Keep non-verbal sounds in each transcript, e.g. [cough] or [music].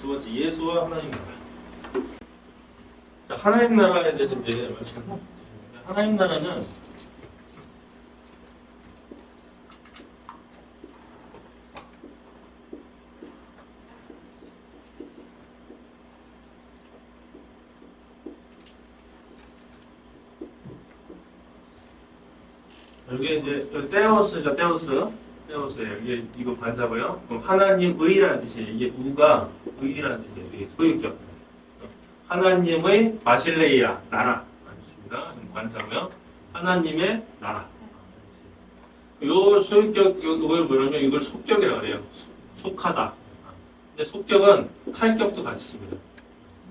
두 번째 예수와 하나님 나라. 자, 하나님 나라에 대해서 이제 말씀. 하나님 나라는 여기 이제 여기 떼오스죠, 떼오스. 떼오스예요. 이게 이거 반사고요. 그럼 하나님의라는 뜻이에요. 이게 우가 의라는. 이게 소유격. 하나님의 바실레이아 나라 뜻입니다. 관사고요. 하나님의 나라. 요 소유격 이걸 뭐냐면 이걸 속격이라고 그래요. 속하다. 근데 속격은 탈격도 같이 씁니다.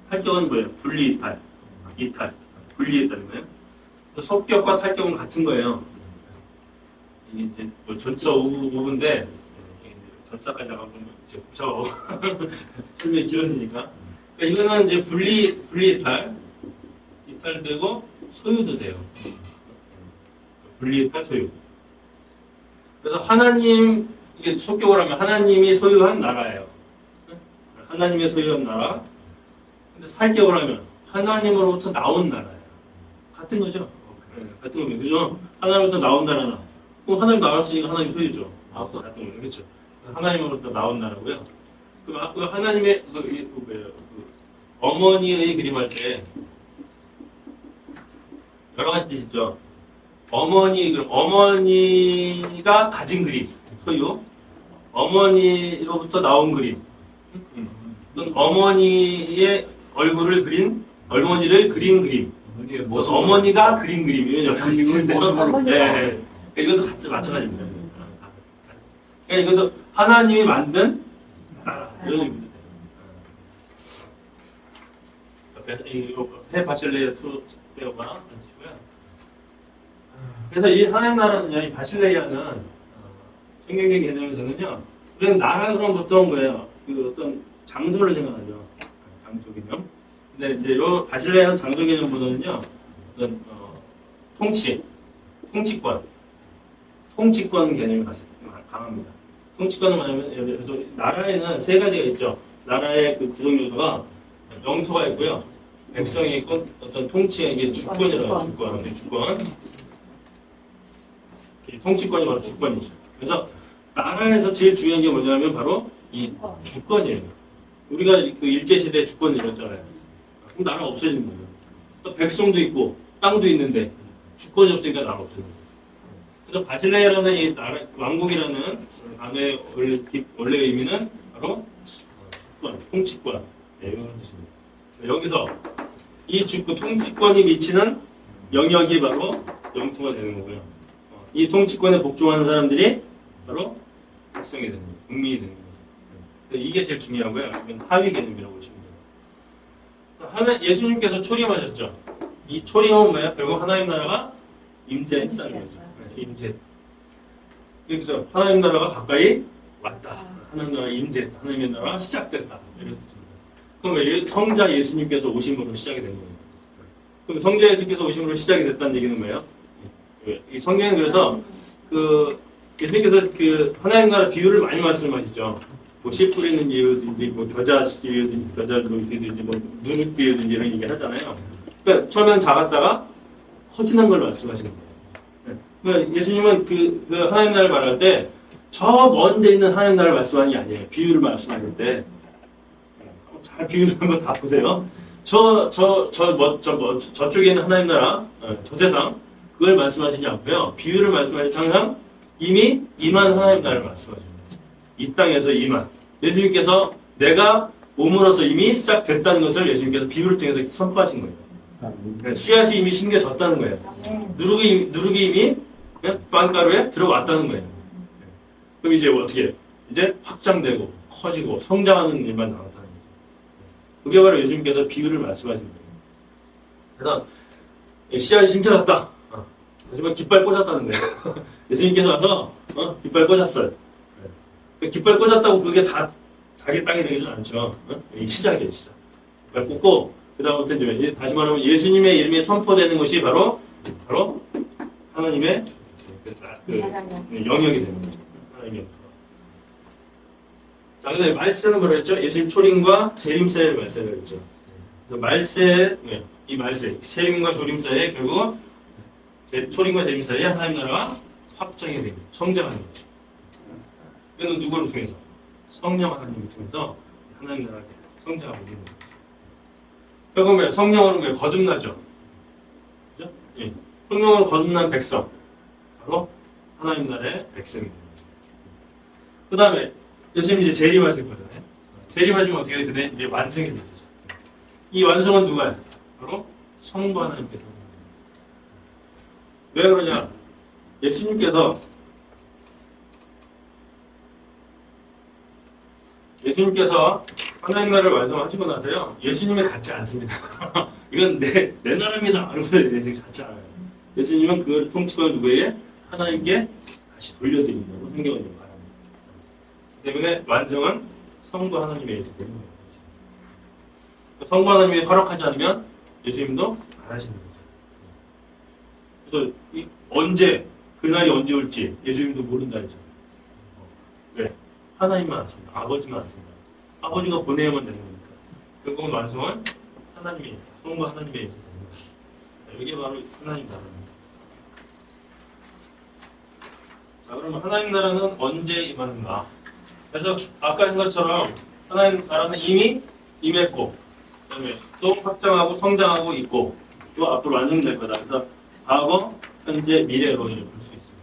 탈격은 뭐예요? 분리 이탈, 이탈, 분리 이탈인 거예요. 속격과 탈격은 같은 거예요. 이게 이제 뭐 전사 우부인데 전사까지 나가면 복잡하고 설명이 [laughs] 길어지니까 그러니까 이거는 이제 분리 분리 이탈 이탈되고 소유도 돼요. 분리 이탈 소유. 그래서 하나님 이게 속격을 하면 하나님이 소유한 나라예요. 하나님의 소유한 나라. 근데 살격을 하면 하나님으로부터 나온 나라예요. 같은 거죠. 네, 같은 겁니다. 그죠? 하나님으로부터 나온 나라다. 그럼 하나님 나왔으니까 하나님 소유죠. 아, 같은 거예요. 그렇죠. 하나님으로부터 나온 나라고요. 그럼 아- 그 하나님의 그, 이- 그? 그 어머니의 그림할 때 여러 가지 뜻 있죠. 어머니 그럼 어머니가 가진 그림 소유 어머니로부터 나온 그림 또는 어머니의 얼굴을 그린 어머니를 그린 그림 어머니가 그린 가지 있는데 모습으로. 네, 네. 이것도 같이 마찬가지입니다. 그러니까 이것도 하나님이 만든 나라 이런 의미입니다. 해 바실레이아 투 배우가 하시고요. 그래서 이 하나님 나라는요, 이 바실레이아는 어, 성경적 개념에서는요, 우리는 나라 그러면 보통 뭐예요? 그 어떤 장소를 생각하죠. 장소 개념. 근데 이제 요 바실레이아는 장소 개념보다는요, 어떤 어, 통치, 통치권, 통치권 개념이 가- 강합니다. 통치권은 뭐냐면 들어서 나라에는 세 가지가 있죠. 나라의 그 구성 요소가 영토가 있고요, 백성이 있고 어떤 통치의 이게 주권이라고 해요. 주권, 네, 주권. 이 통치권이 바로 주권이죠. 그래서 나라에서 제일 중요한 게 뭐냐면 바로 이 주권이에요. 우리가 그 일제시대 주권 이뤘잖아요. 그럼 나라 없어지는 거예요. 또 백성도 있고 땅도 있는데 주권이 없으니까 나라 없어지는 거예요. 그래서 바실레이라는 이 나라, 왕국이라는 단어의 원래, 기- 원래 의미는 바로 주권, 통치권. 네. 여기서 이 주권, 통치권이 미치는 영역이 바로 영토가 되는 거고요. 어, 이 통치권에 복종하는 사람들이 바로 백성이 되는 거예요. 국민이 되는 거예요. 이게 제일 중요하고요. 하위 개념이라고 보시면 돼요. 하나, 예수님께서 초림하셨죠. 이 초림은 뭐야? 결국 하나님 나라가 임재했다는 거죠. 네, 임재. 그래서 하나님 나라가 가까이 왔다. 하나님 나라가 임재했다. 하나님의 나라가 시작됐다. 이런 뜻입니다. 그러면 예- 성자 예수님께서 오심으로 시작이 된 거예요. 그럼 성자 예수께서 오심으로 시작이 됐다는 얘기는 뭐예요? 예, 이 성경은 그래서 그 예수님께서 그 하나님 나라 비유를 많이 말씀하시죠. 뭐씨 뿌리는 비유든지 뭐 겨자 비유든지 겨자 비유든지 뭐 누룩 비유든지 이런 얘기 하잖아요. 그러니까 처음에는 작았다가 커지는 걸 말씀하시는 거예요. 예. 그러니까 예수님은 그, 그 하나님 나라를 말할 때 저 먼데 있는 하나님 나라를 말씀하는 게 아니에요. 비유를 말씀하실 때. 잘 비유를 한번 다 보세요. 저, 저, 저, 뭐, 저, 뭐, 저- 저쪽에 있는 하나님 나라, 어, 저 세상, 그걸 말씀하시지 않고요. 비유를 말씀하실 때 항상 이미 임한 하나님 나라를 말씀하십니다. 이 땅에서 임한. 예수님께서 내가 몸으로서 이미 시작됐다는 것을 예수님께서 비유를 통해서 선포하신 거예요. 그러니까 씨앗이 이미 심겨졌다는 거예요. 누룩이, 누룩이 이미 빵가루에 들어왔다는 거예요. 그럼 이제 어떻게 해요? 이제 확장되고 커지고 성장하는 일만 남았다는 거죠. 그게 바로 예수님께서 비유를 말씀하신 거예요. 그래서 씨앗이 심겨졌다. 어. 하지만 깃발 꽂았다는 거예요. [laughs] 예수님께서 와서 어? 깃발 꽂았어요. 네. 그 깃발 꽂았다고 그게 다 자기 땅이 되지는 않죠. 어? 이 시작이에요, 시작. 깃발 꽂고 그 다음부터 이제 다시 말하면 예수님의 이름이 선포되는 것이 바로 바로 하나님의 그, 그 영역이 되는 거죠. 자, 근데 말세는 뭐라 했죠? 예수님 초림과 재림 사이를 말세라고 했죠. 그래서 말세, 네, 이 말세, 재림과 조림 사이에 결국 제- 초림과 재림 사이에 하나님 나라가 확장이 됩니다. 성장하는 거죠. 이거는 누구를 통해서? 성령 하나님을 통해서 하나님 나라가 성장하고 있는 거죠. 결국은 성령으로 왜 거듭나죠? 그죠? 예. 성령으로 거듭난 백성. 바로 하나님 나라의 백성입니다. 그 다음에 예수님 이제 재림하실 거잖아요. 재림하시면 어떻게 되냐? 이제 완성이 되죠. 이 완성은 누가요? 바로 성부 하나님께서. 왜 그러냐? 예수님께서 예수님께서 하나님 나라를 완성하시고 나서요. 예수님이 같지 않습니다. [laughs] 이건 내, 내 나라입니다. 이러면서 같지 않아요. 예수님은 그걸 통치권 누구에게? 하나님께 다시 돌려드린다고 성경은 말합니다. 때문에 완성은 성부 하나님의 일이 되는 거예요. 성부 하나님이 허락하지 않으면 예수님도 안 하시는 거죠. 그래서 이 언제 그날이 언제 올지 예수님도 모른다 했잖아요. 왜? 하나님만 아십니다. 아버지만 아십니다. 아버지가 보내야만 되는 거니까. 결국은 완성은 하나님이 성부 하나님의 일이 되는 거예요. 이게 바로 하나님 나라입니다. 자, 그러면 하나님 나라는 언제 임하는가? 그래서 아까 한 것처럼 하나님 나라는 이미 임했고, 그다음에 또 확장하고 성장하고 있고, 또 앞으로 완성될 거다. 그래서 과거, 현재, 미래로 이렇게 볼수 있습니다.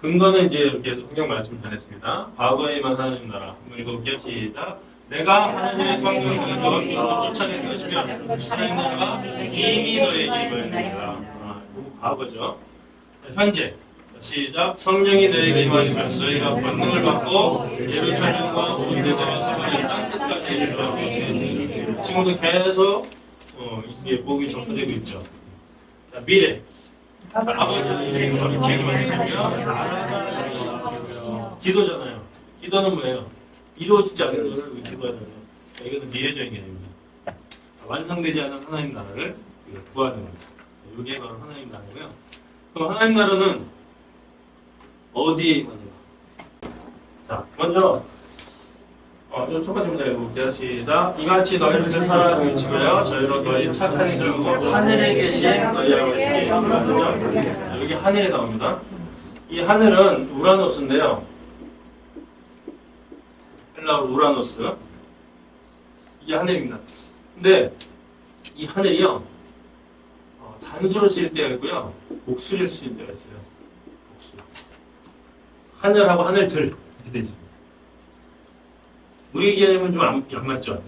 근거는 이제 이렇게 성경 말씀 전했습니다. 과거에만 하나님 나라. 읽어볼게요. 시작. 내가 하나님의 성령을 너 쫓아낸 것이면 하나님 나라가 이미 너에게 임하였습니다. 아, 과거죠. 현재. 시작. 성령이 너에게 임하시면 너희가 권능을 받고 예루살렘과 온 유대와 시간이 땅 끝까지 이르러 지금도 계속 어, 이게 복이 전파되고 있죠. 자, 미래. 바로 지금 하시면 나라가. 기도잖아요. 기도는 뭐예요? 이루어지지 않는 것을 기도하잖아요. 자, 이거는 미래적인 개념입니다. 완성되지 않은 하나님 나라를 구하는 겁니다. 이게 바로 하나님 나라고요. 그럼 하나님 나라는 어디에 있는가? 자, 먼저 어, 이첫 번째 문제 읽어볼게요. 시작. 이같이 너희를 사랑하고 미치고요. 저희로 너희 착한 이들고 하늘에 계신 있으니 그죠? 여기 하늘이 나옵니다. 이 하늘은 우라노스인데요. 헬라어 우라노스. 이게 하늘입니다. 근데 이 하늘이요. 어, 단수로 쓰일 때가 있고요. 복수로 쓰일 때가 있어요. 하늘하고 하늘들 이렇게 되죠. 우리 개념은 좀 안, 안 맞죠? 어,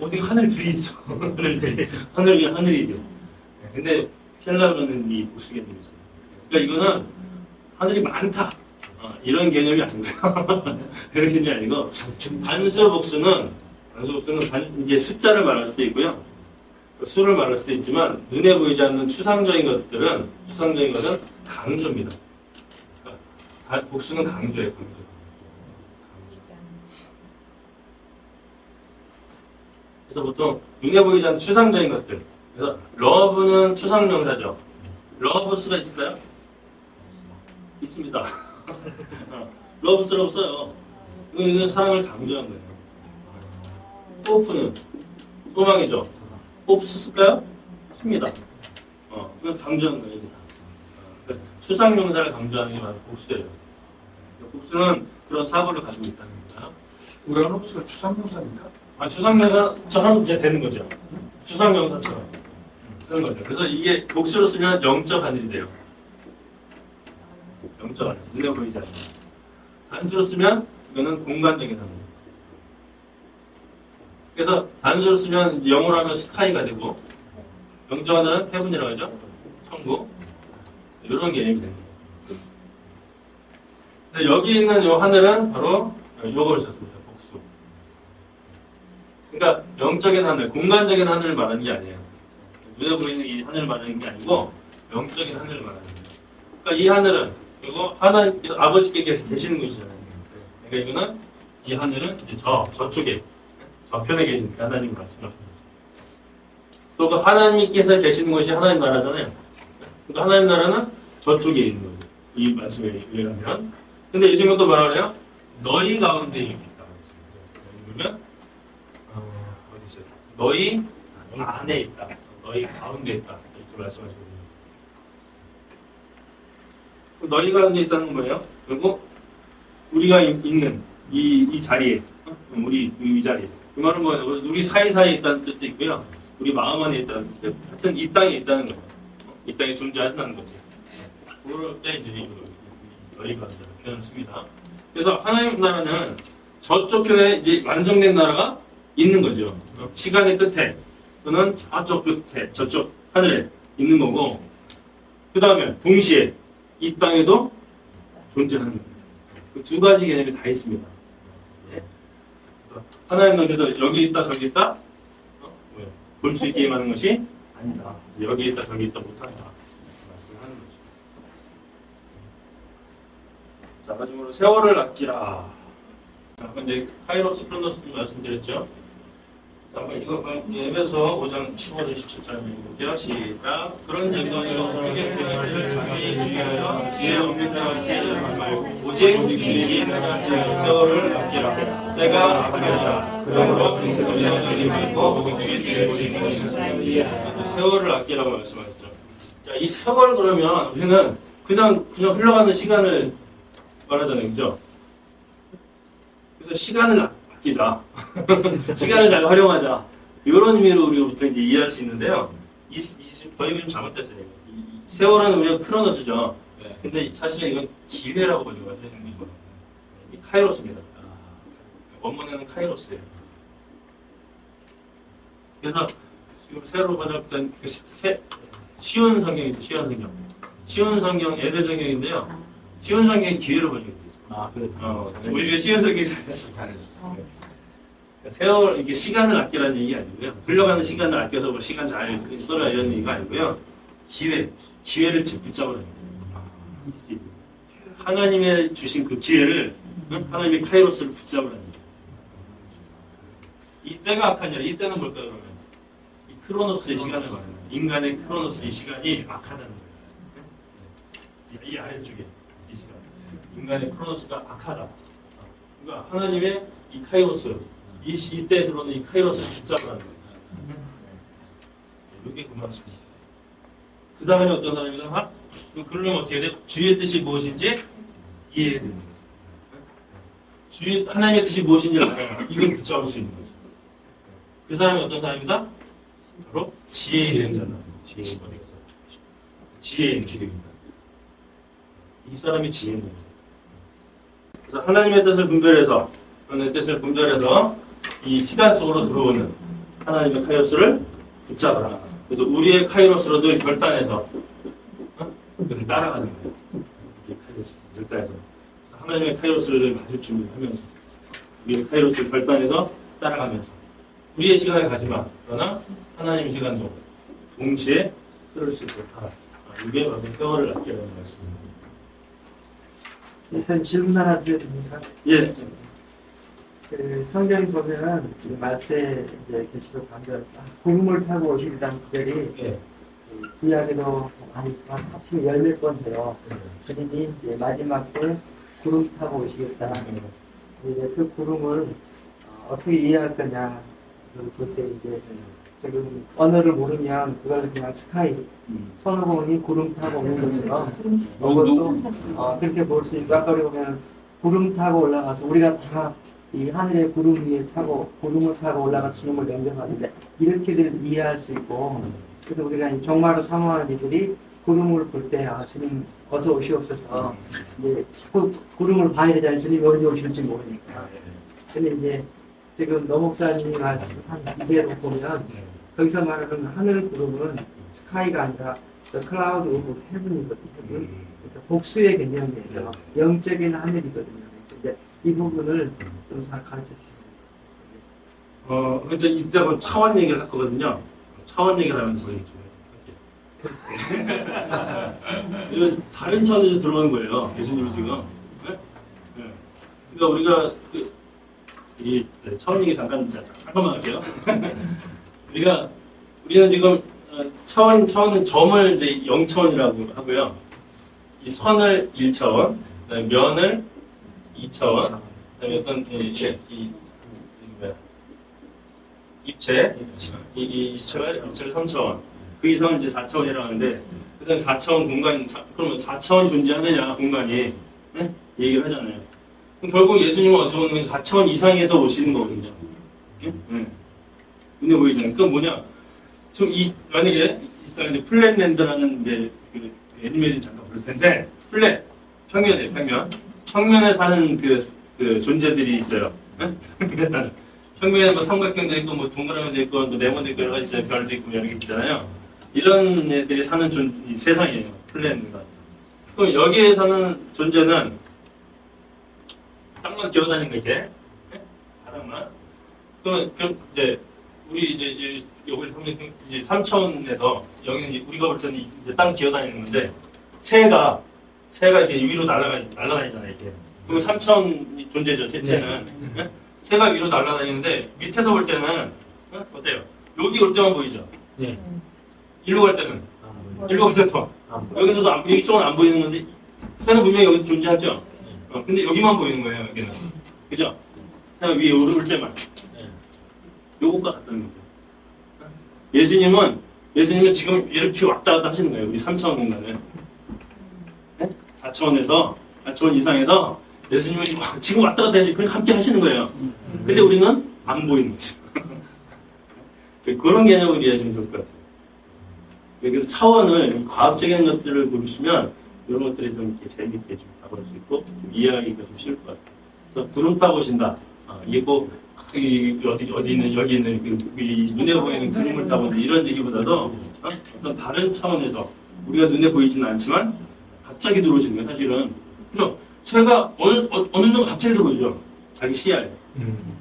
어디 하늘들이 있어. [laughs] 하늘들이. 하늘이 하늘이죠. 네, 근데 헬라어는 이 복수 개념이 있어요. 그러니까 이거는 하늘이 많다. 어, 이런 개념이 아니고요. [laughs] 그런 개념이 아니고 단수 복수는 단수 복수는 단- 이제 숫자를 말할 수도 있고요. 수를 말할 수도 있지만 눈에 보이지 않는 추상적인 것들은 추상적인 것은 강조입니다. 복수는 강조예요. 강조. 그래서 보통 눈에 보이지 않는 추상적인 것들. 그래서 러브는 추상 명사죠. 러브스가 있을까요? 있습니다. 러브스라고 써요. 이건 사랑을 강조한 거예요. 호프는 소망이죠. 호프 쓸까요? 씁니다. 어, 이건 강조한 거예요. 그러니까 추상 명사를 강조하는 게 바로 복수예요. 복수는 그런 사고를 가지고 있다는 겁니다. 우라노스가 추상명사입니까? 아, 추상명사처럼 이제 되는 거죠. 추상명사처럼 쓰는 거죠. 그래서 이게 복수로 쓰면 영적 하늘이 돼요. 영적 하늘. 눈에 보이지 않는. 단수로 쓰면 이거는 공간적인 하늘. 그래서 단수로 쓰면 영어로 하면 스카이가 되고 영적 하늘은 헤븐이라고 하죠. 천국. 이런 개념이 됩니다. 근데 여기 있는 이 하늘은 바로 요걸 썼습니다. 복수. 그러니까 영적인 하늘, 공간적인 하늘을 말하는 게 아니에요. 눈에 보이는 이 하늘을 말하는 게 아니고 영적인 하늘을 말하는 거예요. 그러니까 이 하늘은 그리고 하나님 아버지께 계시- 계시는 곳이잖아요. 그러니까 이거는 이 하늘은 저 저쪽에 저편에 계신 그 하나님 말씀하시는 거죠. 또그 하나님께서 계시는 곳이 하나님 나라잖아요. 그러니까 하나님 나라는 저쪽에 있는 거죠. 이 말씀에 의하면. 근데 예수님은 또 말하네요. 너희 가운데 있다. 그러면 어, 어디 있어요? 너희 안에 있다. 너희 가운데 있다. 이렇게 말씀하시거든요. 너희 가운데 있다는 거예요. 그리고 우리가 이- 있는 이, 이 자리에, 어? 우리 이 자리에. 그 말은 뭐예요? 우리 사이사이에 있다는 뜻도 있고요. 우리 마음 안에 있다는 뜻. 하여튼 이 땅에 있다는 거예요. 어? 이 땅에 존재한다는 거지. 그럴 때 이제 이- 너희가 표현습니다. 그래서 하나님 나라는 저쪽 편에 이제 완성된 나라가 있는 거죠. 어? 시간의 끝에 또는 저쪽 끝에 저쪽 하늘에 있는 거고 그 다음에 동시에 이 땅에도 존재하는 거예요. 그 두 가지 개념이 다 있습니다. 예. 하나님 나라에서 여기 있다 저기 있다 어? 볼수 있게 임하는 것이 아니다. 여기 있다 저기 있다 못한다. 말씀하는 거죠. 자, 마지막으로 세월을 아끼라. 자, 근데 카이로스 크로노스 말씀드렸죠. 자, 이거 에베소 5장 15절 17절 읽어볼게요. 시작. 그런 정도로 크게 표현을 자기 주의하여 지혜 없는 지혜를 말고 오직 주의 세월을 아끼라. 때가 아니라 그러므로 그리스도의 영이 말고 주의 뒤에 보시는. 세월을 아끼라고 말씀하셨죠. 자, 이 세월 그러면 우리는 그냥 그냥 흘러가는 시간을 말하잖아요, 그죠? 그래서 시간을 아끼자, [laughs] 시간을 잘 활용하자 이런 의미로 우리가 보통 이제 이해할 수 있는데요. 이, 이 번역이 좀 잘못됐어요. 세월은 우리가 크로노스죠. 근데 사실은 이건 기회라고 거죠. 이 카이로스입니다. 원문에는 카이로스예요. 그래서 지금 새로 번역된 세, 쉬운 성경이죠. 쉬운 성경. 쉬운 성경, 애들 성경인데요. 성경이 기회로 번역돼 있어요. 아, 그래. 어, 우리가 쉬운 성경이 잘했어. 잘했어. 세월, 이게 시간을 아끼라는 얘기 아니고요. 흘러가는 시간을 아껴서 뭐 시간 잘 써라 이런 얘기가 아니고요. 기회, 기회를 집 붙잡으라는 거예요. 하나님의 주신 그 기회를, 응? 하나님의 카이로스를 붙잡으라는 거예요. 이 때가 악하냐? 이 때는 뭘까요, 그러면? 이 크로노스의 시간을 말하는 거예요. 인간의 크로노스의 시간이 악하다는 거예요. 응? 이 아래쪽에. 인간의 크로노스가 악하다. 그러니까 하나님의 이 카이로스, 이 시대에 들어오는 이 카이로스를 붙잡으라는 거예요. 이게 그 말씀입니다. 그 사람이 어떤 사람이다? 그러면 어떻게 돼? 주의 뜻이 무엇인지 이해해야 됩니다. 주의, 하나님의 뜻이 무엇인지 알아야 이걸 붙잡을 수 있는 거죠. 그 사람이 어떤 사람이다? 바로 지혜 있는 자다. 지혜 있는 자다. 지혜 있는 자입니다. 이 사람이 지혜 있는 자다. 그래서 하나님의 뜻을 분별해서 하나님의 뜻을 분별해서 이 시간 속으로 들어오는 하나님의 카이로스를 붙잡아라. 그래서 우리의 카이로스로 늘 결단해서 어? 그를 따라가는 거예요. 카이로스, 결단해서 하나님의 카이로스를 늘 가질 준비하면서 우리의 카이로스를 결단해서 따라가면서 우리의 시간을 가지마. 그러나 하나님의 시간도 동시에 쓸수 있도록 하라. 아, 이게 바로 세월을 아끼라는 말씀입니다. 일단 질문 하나 드려도 됩니까? 예. 그 성경에 보면은 지금 말세 이제 계시록 반절 구름을 타고 오시리라는 구절이 예. 그 구약에도 많이 합치면 열몇 번 돼요. 주님이 이제 마지막 때 구름 타고 오시겠다. 이제 그 구름을 어, 어떻게 이해할 거냐. 그- 그때 이제 지금 언어를 모르면 그걸 그냥 스카이 손오공이 구름 타고 오는 것처럼 이것도 어, 그렇게 볼 수 있고 아까 우리 보면 구름 타고 올라가서 우리가 다 이 하늘의 구름 위에 타고 구름을 타고 올라가서 주님을 영접하는데 이렇게들 이해할 수 있고 그래서 우리가 이 종말을 사모하는 이들이 구름을 볼 때 아, 주님 어서 오시옵소서. 이제 자꾸 구름을 봐야 되잖아요. 주님이 언제 오실지 모르니까. 근데 이제 지금 노 목사님이 말씀한 이대로 보면 거기서 말하는 하늘 구름은 스카이가 아니라 cloud of heaven이거든요. 그러니까 복수의 개념이에요. 영적인 하늘이거든요. 이제 이 부분을 좀 잘 가르쳐 주시면 어, 근데 이따가 뭐 차원 얘기를 할 거거든요. 차원 얘기를 하면 더 얘기해요. 이거 다른 차원에서 들어오는 거예요. 예수님이 지금. 네? 네. 그러니까 우리가 그, 이 네, 차원 얘기 잠깐 자, 잠깐만 할게요. [laughs] 우리가 우리는 지금 어, 차원 차원은 점을 이제 0차원이라고 하고요. 이 선을 1차원, 그다음에 면을 2차원, 그다음에 어떤 이, 입체, 이, 이 뭐야? 입체, 이, 이 입체를 3차원, 그 이상은 이제 4차원이라고 하는데, 그다음에 4차원 공간, 자- 그러면 4차원 존재하느냐 공간이 네? 얘기를 하잖아요. 결국 예수님은 어떻게 보면 4차원 이상에서 오시는 거거든요. 네? 눈에 보이잖아요. 그건 뭐냐? 지금 이 만약에 일단 이제 플랫랜드라는 이제 그 애니메이션 잠깐 볼 텐데 플랫 평면이에요 평면 평면에 사는 그, 그 존재들이 있어요. 응? [laughs] 평면에 뭐 삼각형도 있고 뭐 동그라미도 있고 뭐 네모도 있고 여러 가지 있어요. 별도 있고 여러 개 있잖아요. 이런 애들이 사는 존, 이 세상이에요. 플랫랜드가. 그럼 여기에 사는 존재는 땅만 기어다니는 거 이렇게 네? 바닥만. 그럼 그럼 이제 우리 이제 이제 여기 삼- 이제 삼천에서 여기는 이제 우리가 볼 때는 이제 땅 기어다니는 건데 새가 새가 이렇게 위로 날아가 날아다니잖아요 이렇게. 그럼 삼천 존재죠 새는 네? 새가 위로 날아다니는데 밑에서 볼 때는 어? 어때요? 여기 올 때만 보이죠. 네. 일로 갈 때는 일로 갈 때도 여기서도 안, 이쪽은 안 보이는 건데 새는 분명히 여기서 존재하죠. 어, 근데 여기만 보이는 거예요 여기는. 그죠? 새가 위에 올, 올 때만. 요것과 같다는 거죠. 예수님은 예수님은 지금 이렇게 왔다 갔다 하시는 거예요. 우리 3차원 공간을. 네? 4차원에서 4차원 이상에서 예수님은 와- 지금 왔다 갔다 해서 그냥 함께 하시는 거예요. 근데 우리는 안 보이는 거죠. [laughs] 그런 개념을 이해하시면 좋을 것 같아요. 그래서 차원을 과학적인 것들을 보시면 이런 것들이 좀 이렇게 재밌게 좀 다가올 수 있고 좀 이해하기가 좀 쉬울 것 같아요. 그래서 구름 타보신다. 아, 이게 꼭 이, 어디 어디 있는 여기 있는 그, 이 눈에 보이는 구름을 타본다 이런 얘기보다도 어? 떤 다른 차원에서 우리가 눈에 보이지는 않지만 갑자기 들어오시는 거예요. 사실은 그죠? 새가 어느 어, 어느 정도 갑자기 들어오죠. 자기 시야에.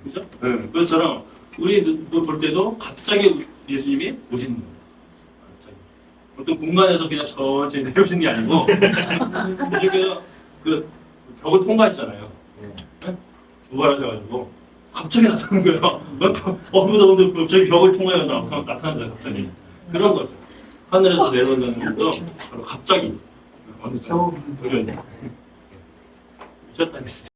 그죠? 네. 그것처럼 우리 눈볼 때도 갑자기 예수님이 오시는 거예요. 어떤 공간에서 그냥 천천히 내려오시는 게 아니고 [laughs] 그래서 그 벽을 통과했잖아요. 네? 부활하셔가지고 갑자기 나타나는 거예요. [laughs] 어느 정도 갑자기 벽을 통과해 나타나- 나타나잖아요. 갑자기 그런 거죠. 하늘에서 내려온다는 것도 바로 갑자기 어느 정도 처음 그런. 미쳤다.